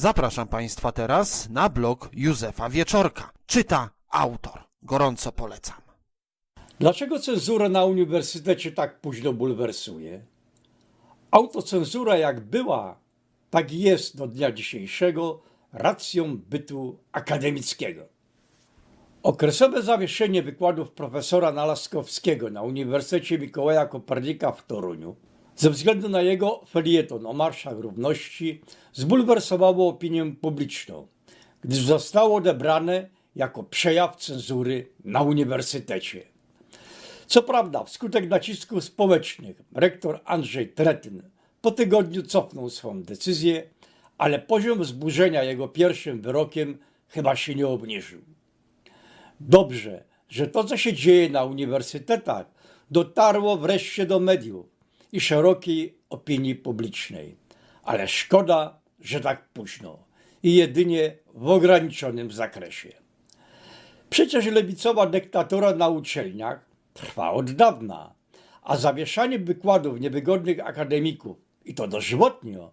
Zapraszam Państwa teraz na blog Józefa Wieczorka. Czyta autor. Gorąco polecam. Dlaczego cenzura na uniwersytecie tak późno bulwersuje? Autocenzura jak była, tak jest do dnia dzisiejszego racją bytu akademickiego. Okresowe zawieszenie wykładów profesora Nalaskowskiego na Uniwersytecie Mikołaja Kopernika w Toruniu ze względu na jego felieton o marszach równości zbulwersowało opinię publiczną, gdyż zostało odebrane jako przejaw cenzury na uniwersytecie. Co prawda, wskutek nacisków społecznych rektor Andrzej Tretyn po tygodniu cofnął swą decyzję, ale poziom wzburzenia jego pierwszym wyrokiem chyba się nie obniżył. Dobrze, że to, co się dzieje na uniwersytetach, dotarło wreszcie do mediów i szerokiej opinii publicznej. Ale szkoda, że tak późno i jedynie w ograniczonym zakresie. Przecież lewicowa dyktatura na uczelniach trwa od dawna, a zawieszanie wykładów niewygodnych akademików, i to dożywotnio,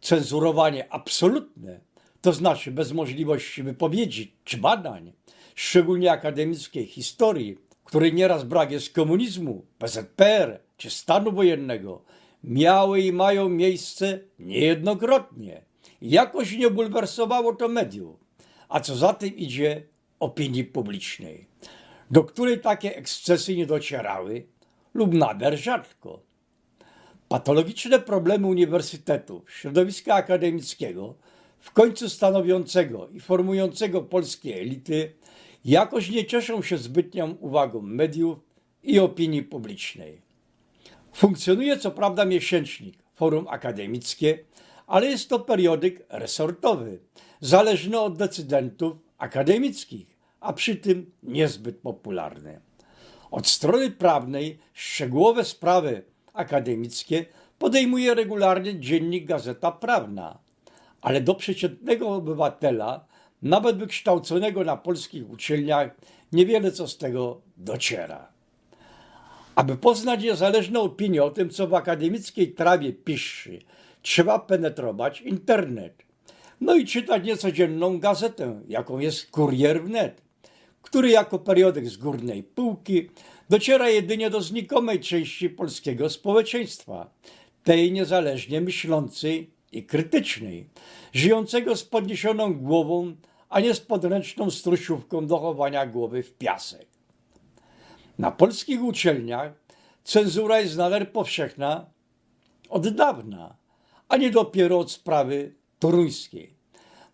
cenzurowanie absolutne, to znaczy bez możliwości wypowiedzi czy badań, szczególnie akademickiej historii, której nieraz brak jest komunizmu, PZPR czy stanu wojennego, miały i mają miejsce niejednokrotnie. Jakoś nie bulwersowało to mediów, a co za tym idzie opinii publicznej, do której takie ekscesy nie docierały lub nader rzadko. Patologiczne problemy uniwersytetów, środowiska akademickiego, w końcu stanowiącego i formującego polskie elity, jakoś nie cieszą się zbytnią uwagą mediów i opinii publicznej. Funkcjonuje co prawda miesięcznik, forum akademickie, ale jest to periodyk resortowy, zależny od decydentów akademickich, a przy tym niezbyt popularny. Od strony prawnej szczegółowe sprawy akademickie podejmuje regularnie dziennik Gazeta Prawna, ale do przeciętnego obywatela, nawet wykształconego na polskich uczelniach, niewiele co z tego dociera. Aby poznać niezależną opinię o tym, co w akademickiej trawie piszczy, trzeba penetrować internet. No i czytać niecodzienną gazetę, jaką jest Kurier Wnet, który jako periodyk z górnej półki dociera jedynie do znikomej części polskiego społeczeństwa, tej niezależnie myślącej i krytycznej, żyjącego z podniesioną głową, a nie z podręczną strusiówką do chowania głowy w piasek. Na polskich uczelniach cenzura jest nader powszechna od dawna, a nie dopiero od sprawy toruńskiej.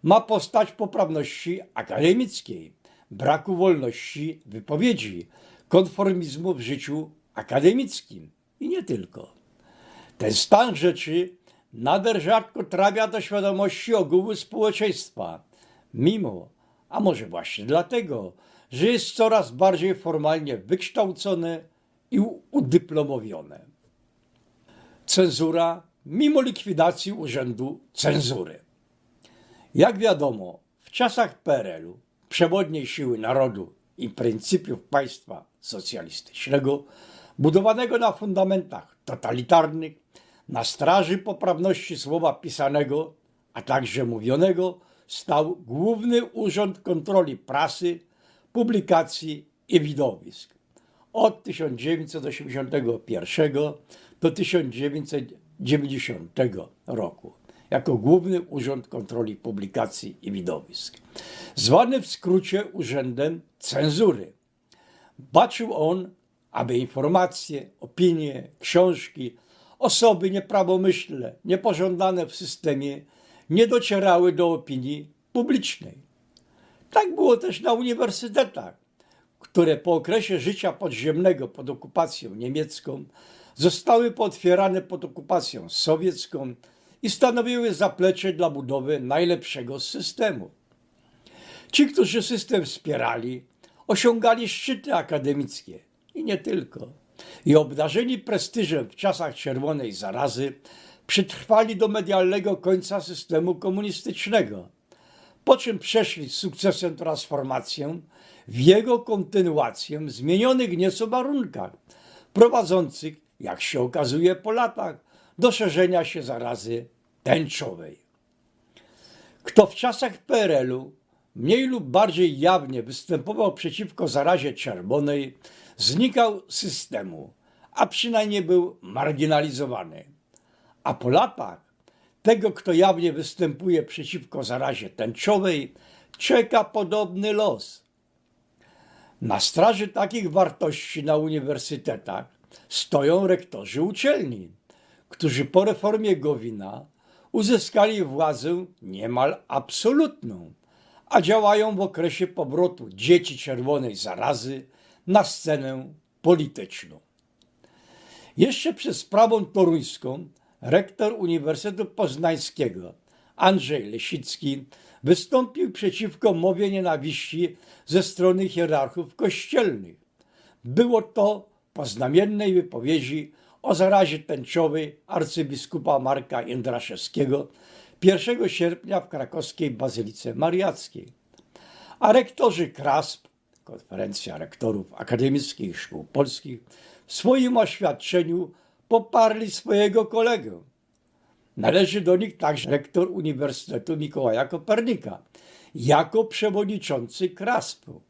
Ma postać poprawności akademickiej, braku wolności wypowiedzi, konformizmu w życiu akademickim i nie tylko. Ten stan rzeczy nader rzadko trafia do świadomości ogółu społeczeństwa, mimo, a może właśnie dlatego, że jest coraz bardziej formalnie wykształcone i udyplomowione. Cenzura mimo likwidacji urzędu cenzury. Jak wiadomo, w czasach PRL-u, przewodniej siły narodu i pryncypiów państwa socjalistycznego, budowanego na fundamentach totalitarnych, na straży poprawności słowa pisanego, a także mówionego, stał Główny Urząd Kontroli Prasy, Publikacji i Widowisk. Od 1981 do 1990 roku jako Główny Urząd Kontroli Publikacji i Widowisk. Zwany w skrócie Urzędem Cenzury. Baczył on, aby informacje, opinie, książki, osoby nieprawomyślne, niepożądane w systemie nie docierały do opinii publicznej. Tak było też na uniwersytetach, które po okresie życia podziemnego pod okupacją niemiecką zostały pootwierane pod okupacją sowiecką i stanowiły zaplecze dla budowy najlepszego systemu. Ci, którzy system wspierali, osiągali szczyty akademickie i nie tylko. I obdarzeni prestiżem w czasach czerwonej zarazy przetrwali do medialnego końca systemu komunistycznego, po czym przeszli z sukcesem transformację w jego kontynuację w zmienionych nieco warunkach, prowadzących, jak się okazuje po latach, do szerzenia się zarazy tęczowej. Kto w czasach PRL-u mniej lub bardziej jawnie występował przeciwko zarazie czerwonej, znikał z systemu, a przynajmniej był marginalizowany. A po latach tego, kto jawnie występuje przeciwko zarazie tęczowej, czeka podobny los. Na straży takich wartości na uniwersytetach stoją rektorzy uczelni, którzy po reformie Gowina uzyskali władzę niemal absolutną, a działają w okresie powrotu dzieci czerwonej zarazy na scenę polityczną. Jeszcze przed sprawą toruńską rektor Uniwersytetu Poznańskiego Andrzej Lesicki wystąpił przeciwko mowie nienawiści ze strony hierarchów kościelnych. Było to po znamiennej wypowiedzi o zarazie tęczowej arcybiskupa Marka Jędraszewskiego 1 sierpnia w krakowskiej Bazylice Mariackiej. A rektorzy KRASP, Konferencja Rektorów Akademickich Szkół Polskich, w swoim oświadczeniu poparli swojego kolegę. Należy do nich także rektor Uniwersytetu Mikołaja Kopernika, jako przewodniczący KRASP-u.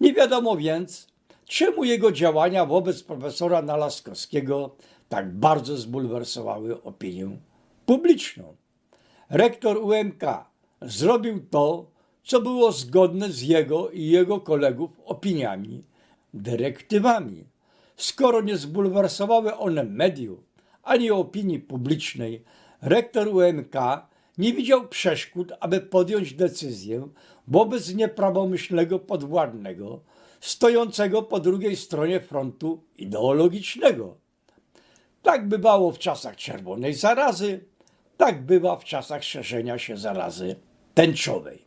Nie wiadomo więc, czemu jego działania wobec profesora Nalaskowskiego tak bardzo zbulwersowały opinię publiczną. Rektor UMK zrobił to, co było zgodne z jego i jego kolegów opiniami, dyrektywami. Skoro nie zbulwersowały one mediów ani opinii publicznej, rektor UMK nie widział przeszkód, aby podjąć decyzję wobec nieprawomyślnego podwładnego, stojącego po drugiej stronie frontu ideologicznego. Tak bywało w czasach czerwonej zarazy, tak bywa w czasach szerzenia się zarazy tęczowej.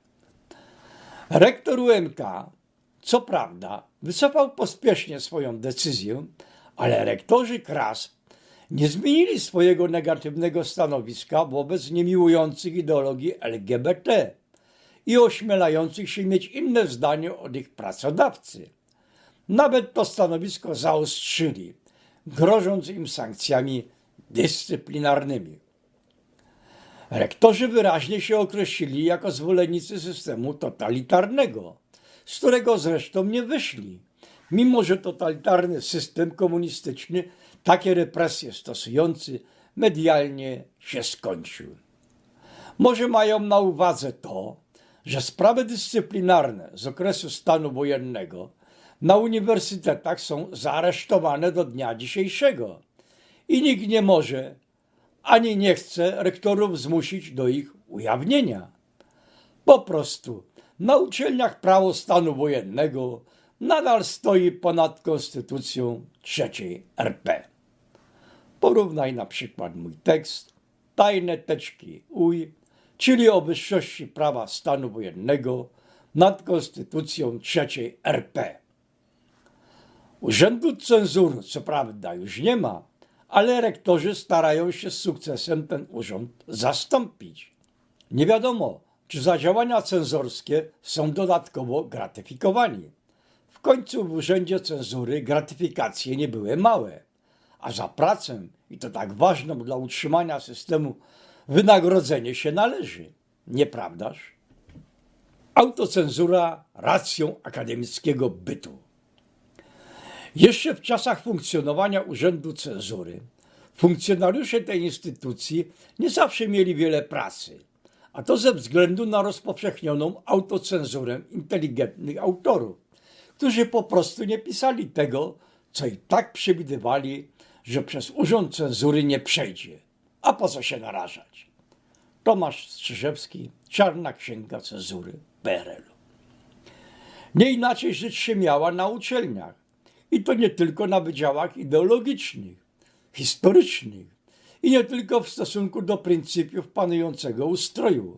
Rektor UMK, co prawda, wycofał pospiesznie swoją decyzję, ale rektorzy KRASP nie zmienili swojego negatywnego stanowiska wobec niemiłujących ideologii LGBT i ośmielających się mieć inne zdanie od ich pracodawcy. Nawet to stanowisko zaostrzyli, grożąc im sankcjami dyscyplinarnymi. Rektorzy wyraźnie się określili jako zwolennicy systemu totalitarnego, z którego zresztą nie wyszli, mimo że totalitarny system komunistyczny, takie represje stosujący, medialnie się skończył. Może mają na uwadze to, że sprawy dyscyplinarne z okresu stanu wojennego na uniwersytetach są zaaresztowane do dnia dzisiejszego i nikt nie może ani nie chce rektorów zmusić do ich ujawnienia. Po prostu na uczelniach prawo stanu wojennego nadal stoi ponad konstytucją trzeciej RP. Porównaj na przykład mój tekst Tajne teczki UJ, czyli o wyższości prawa stanu wojennego nad konstytucją trzeciej RP. Urzędu cenzury co prawda już nie ma, ale rektorzy starają się z sukcesem ten urząd zastąpić. Nie wiadomo, czy za działania cenzorskie są dodatkowo gratyfikowani. W końcu w urzędzie cenzury gratyfikacje nie były małe, a za pracę, i to tak ważną dla utrzymania systemu, wynagrodzenie się należy. Nieprawdaż? Autocenzura racją akademickiego bytu. Jeszcze w czasach funkcjonowania Urzędu Cenzury funkcjonariusze tej instytucji nie zawsze mieli wiele pracy, a to ze względu na rozpowszechnioną autocenzurę inteligentnych autorów, którzy po prostu nie pisali tego, co i tak przewidywali, że przez Urząd Cenzury nie przejdzie. A po co się narażać? Tomasz Strzyżewski, Czarna Księga Cenzury PRL-u. Nie inaczej rzecz się miała na uczelniach. I to nie tylko na wydziałach ideologicznych, historycznych i nie tylko w stosunku do pryncypiów panującego ustroju,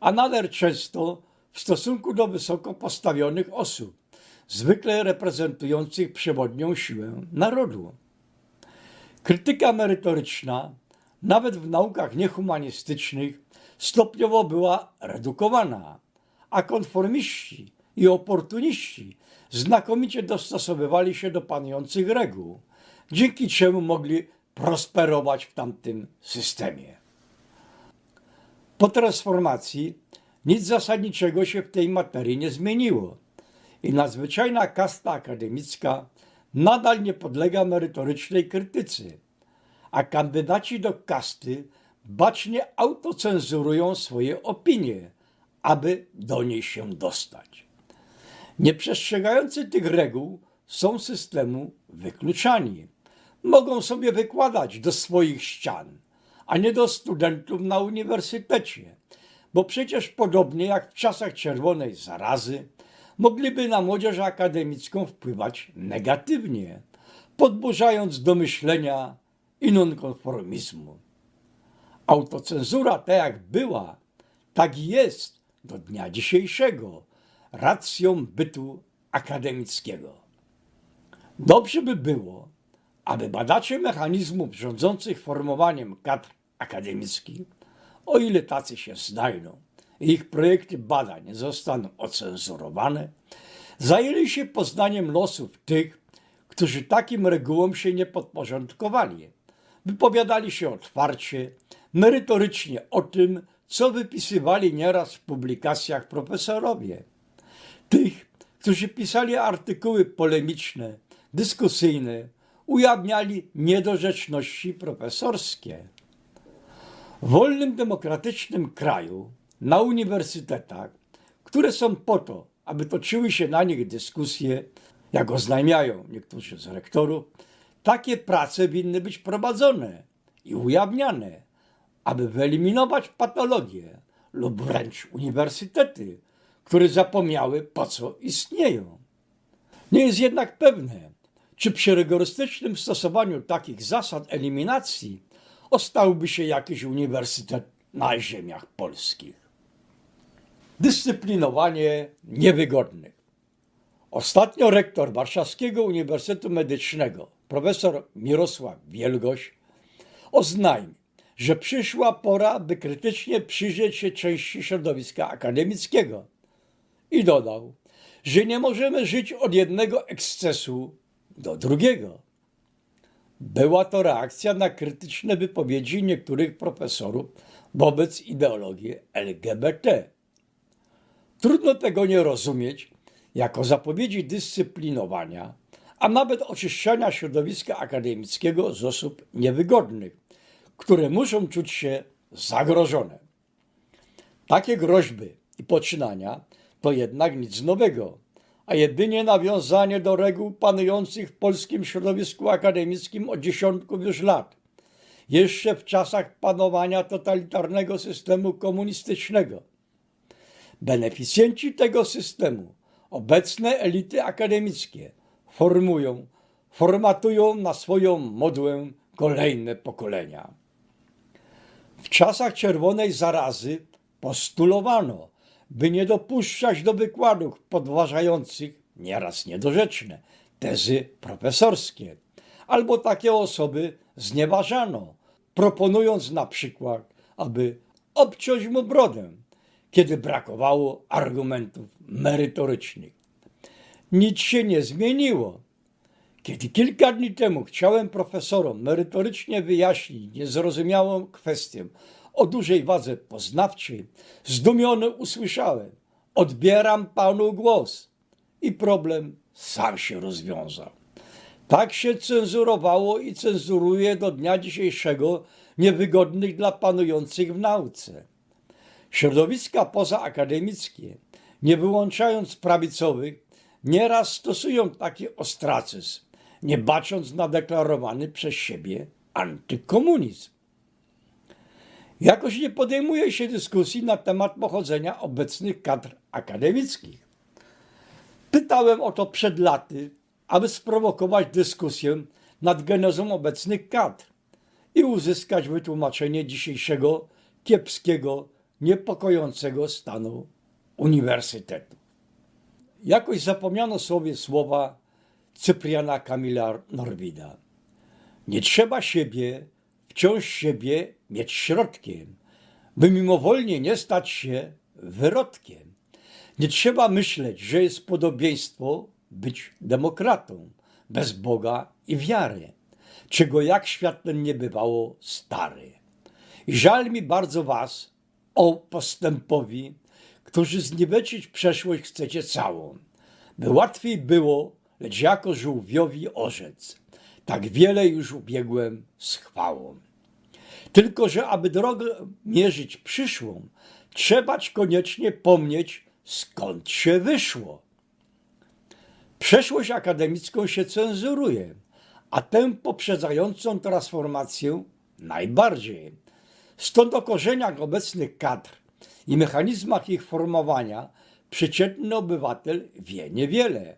a nader często w stosunku do wysoko postawionych osób, zwykle reprezentujących przewodnią siłę narodu. Krytyka merytoryczna, nawet w naukach niehumanistycznych, stopniowo była redukowana, a konformiści i oportuniści znakomicie dostosowywali się do panujących reguł, dzięki czemu mogli prosperować w tamtym systemie. Po transformacji nic zasadniczego się w tej materii nie zmieniło i nadzwyczajna kasta akademicka nadal nie podlega merytorycznej krytyce, a kandydaci do kasty bacznie autocenzurują swoje opinie, aby do niej się dostać. Nieprzestrzegający tych reguł są systemu wykluczani. Mogą sobie wykładać do swoich ścian, a nie do studentów na uniwersytecie, bo przecież podobnie jak w czasach czerwonej zarazy, mogliby na młodzież akademicką wpływać negatywnie, podburzając do myślenia i nonkonformizmu. Autocenzura, tak jak była, tak jest do dnia dzisiejszego racją bytu akademickiego. Dobrze by było, aby badacze mechanizmów rządzących formowaniem kadr akademickich, o ile tacy się znajdą i ich projekty badań zostaną ocenzurowane, zajęli się poznaniem losów tych, którzy takim regułom się nie podporządkowali. Wypowiadali się otwarcie, merytorycznie o tym, co wypisywali nieraz w publikacjach profesorowie. Tych, którzy pisali artykuły polemiczne, dyskusyjne, ujawniali niedorzeczności profesorskie. W wolnym, demokratycznym kraju, na uniwersytetach, które są po to, aby toczyły się na nich dyskusje, jak oznajmiają niektórzy z rektorów, takie prace winny być prowadzone i ujawniane, aby wyeliminować patologie lub wręcz uniwersytety, które zapomniały, po co istnieją. Nie jest jednak pewne, czy przy rygorystycznym stosowaniu takich zasad eliminacji ostałby się jakiś uniwersytet na ziemiach polskich. Dyscyplinowanie niewygodnych. Ostatnio rektor Warszawskiego Uniwersytetu Medycznego, profesor Mirosław Wielgoś, oznajmił, że przyszła pora, by krytycznie przyjrzeć się części środowiska akademickiego. I dodał, że nie możemy żyć od jednego ekscesu do drugiego. Była to reakcja na krytyczne wypowiedzi niektórych profesorów wobec ideologii LGBT. Trudno tego nie rozumieć jako zapowiedzi dyscyplinowania, a nawet oczyszczania środowiska akademickiego z osób niewygodnych, które muszą czuć się zagrożone. Takie groźby i poczynania to jednak nic nowego, a jedynie nawiązanie do reguł panujących w polskim środowisku akademickim od dziesiątków już lat, jeszcze w czasach panowania totalitarnego systemu komunistycznego. Beneficjenci tego systemu, obecne elity akademickie, formują, formatują na swoją modłę kolejne pokolenia. W czasach czerwonej zarazy postulowano, by nie dopuszczać do wykładów podważających, nieraz niedorzeczne, tezy profesorskie, albo takie osoby znieważano, proponując na przykład, aby obciąć mu brodę, kiedy brakowało argumentów merytorycznych. Nic się nie zmieniło. Kiedy kilka dni temu chciałem profesorom merytorycznie wyjaśnić niezrozumiałą kwestię o dużej wadze poznawczej, zdumiony usłyszałem: Odbieram panu głos. I problem sam się rozwiązał. Tak się cenzurowało i cenzuruje do dnia dzisiejszego niewygodnych dla panujących w nauce. Środowiska pozaakademickie, nie wyłączając prawicowych, nieraz stosują taki ostracyzm, nie bacząc na deklarowany przez siebie antykomunizm. Jakoś nie podejmuje się dyskusji na temat pochodzenia obecnych kadr akademickich. Pytałem o to przed laty, aby sprowokować dyskusję nad genezą obecnych kadr i uzyskać wytłumaczenie dzisiejszego kiepskiego, niepokojącego stanu uniwersytetu. Jakoś zapomniano sobie słowa Cypriana Kamila Norwida. Nie trzeba siebie, wciąż siebie mieć środkiem, by mimowolnie nie stać się wyrodkiem. Nie trzeba myśleć, że jest podobieństwo być demokratą, bez Boga i wiary, czego jak świat ten nie bywało stary. I żal mi bardzo was, o postępowi, którzy zniweczyć przeszłość chcecie całą, by łatwiej było, lecz jako żółwiowi orzec. Tak wiele już ubiegłem z chwałą. Tylko, że aby drogę mierzyć przyszłą, trzebać koniecznie pomnieć, skąd się wyszło. Przeszłość akademicką się cenzuruje, a tę poprzedzającą transformację najbardziej. Stąd o korzeniach obecnych kadr i mechanizmach ich formowania przeciętny obywatel wie niewiele,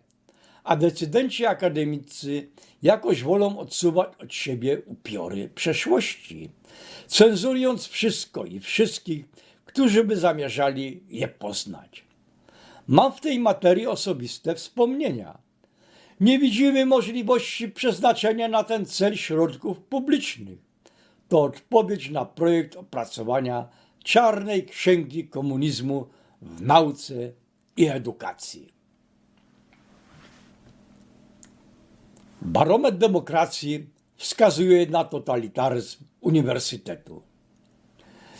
a decydenci akademicy jakoś wolą odsuwać od siebie upiory przeszłości, cenzurując wszystko i wszystkich, którzy by zamierzali je poznać. Mam w tej materii osobiste wspomnienia. Nie widzimy możliwości przeznaczenia na ten cel środków publicznych. To odpowiedź na projekt opracowania czarnej księgi komunizmu w nauce i edukacji. Barometr demokracji wskazuje na totalitaryzm uniwersytetu.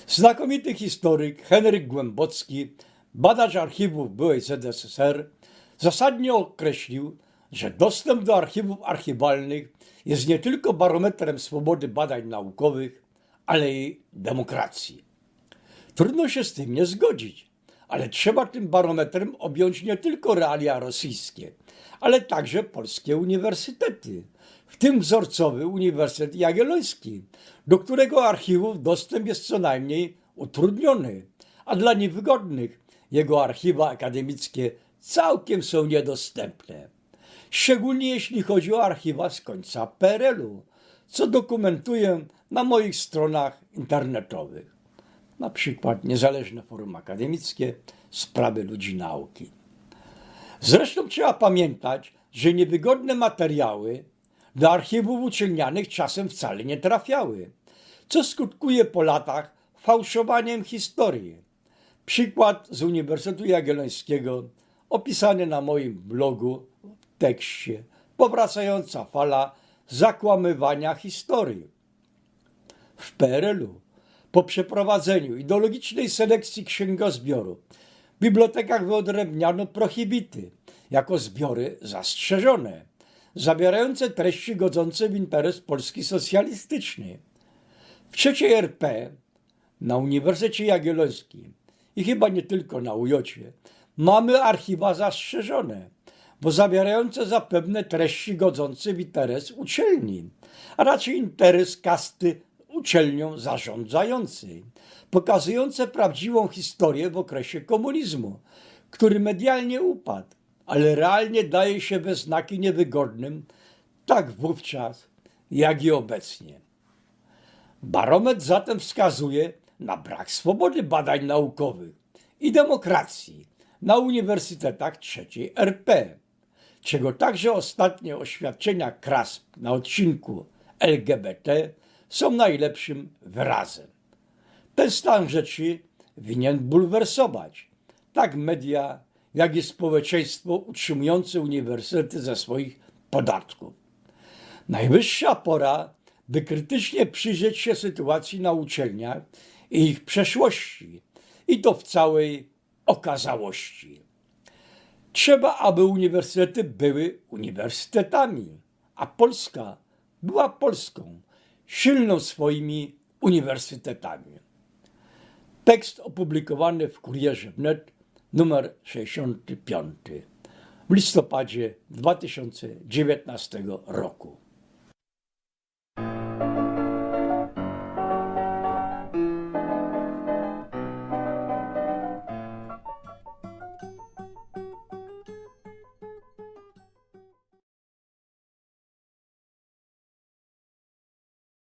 Znakomity historyk Henryk Głębocki, badacz archiwów byłej ZSRR, zasadnie określił, że dostęp do archiwów archiwalnych jest nie tylko barometrem swobody badań naukowych, ale i demokracji. Trudno się z tym nie zgodzić, ale trzeba tym barometrem objąć nie tylko realia rosyjskie, ale także polskie uniwersytety, w tym wzorcowy Uniwersytet Jagielloński, do którego archiwów dostęp jest co najmniej utrudniony, a dla niewygodnych jego archiwa akademickie całkiem są niedostępne. Szczególnie jeśli chodzi o archiwa z końca PRL-u, co dokumentuję na moich stronach internetowych. Na przykład Niezależne Forum Akademickie, Sprawy Ludzi Nauki. Zresztą trzeba pamiętać, że niewygodne materiały do archiwów uczelnianych czasem wcale nie trafiały, co skutkuje po latach fałszowaniem historii. Przykład z Uniwersytetu Jagiellońskiego opisany na moim blogu w tekście powracająca fala zakłamywania historii. W PRL-u po przeprowadzeniu ideologicznej selekcji księgozbioru w bibliotekach wyodrębniano prohibity jako zbiory zastrzeżone, zawierające treści godzące w interes Polski socjalistycznej. W trzeciej RP na Uniwersytecie Jagiellońskim i chyba nie tylko na Ujocie mamy archiwa zastrzeżone, bo zawierające zapewne treści godzące w interes uczelni, a raczej interes kasty uczelnią zarządzającej, pokazujące prawdziwą historię w okresie komunizmu, który medialnie upadł, ale realnie daje się we znaki niewygodnym, tak wówczas, jak i obecnie. Barometr zatem wskazuje na brak swobody badań naukowych i demokracji na uniwersytetach trzeciej RP, czego także ostatnie oświadczenia KRASP na odcinku LGBT są najlepszym wyrazem. Ten stan rzeczy winien bulwersować tak media, jak i społeczeństwo utrzymujące uniwersytety ze swoich podatków. Najwyższa pora, by krytycznie przyjrzeć się sytuacji na uczelniach i ich przeszłości, i to w całej okazałości. Trzeba, aby uniwersytety były uniwersytetami, a Polska była Polską, silną swoimi uniwersytetami. Tekst opublikowany w Kurierze Wnet, numer 65 w listopadzie 2019 roku.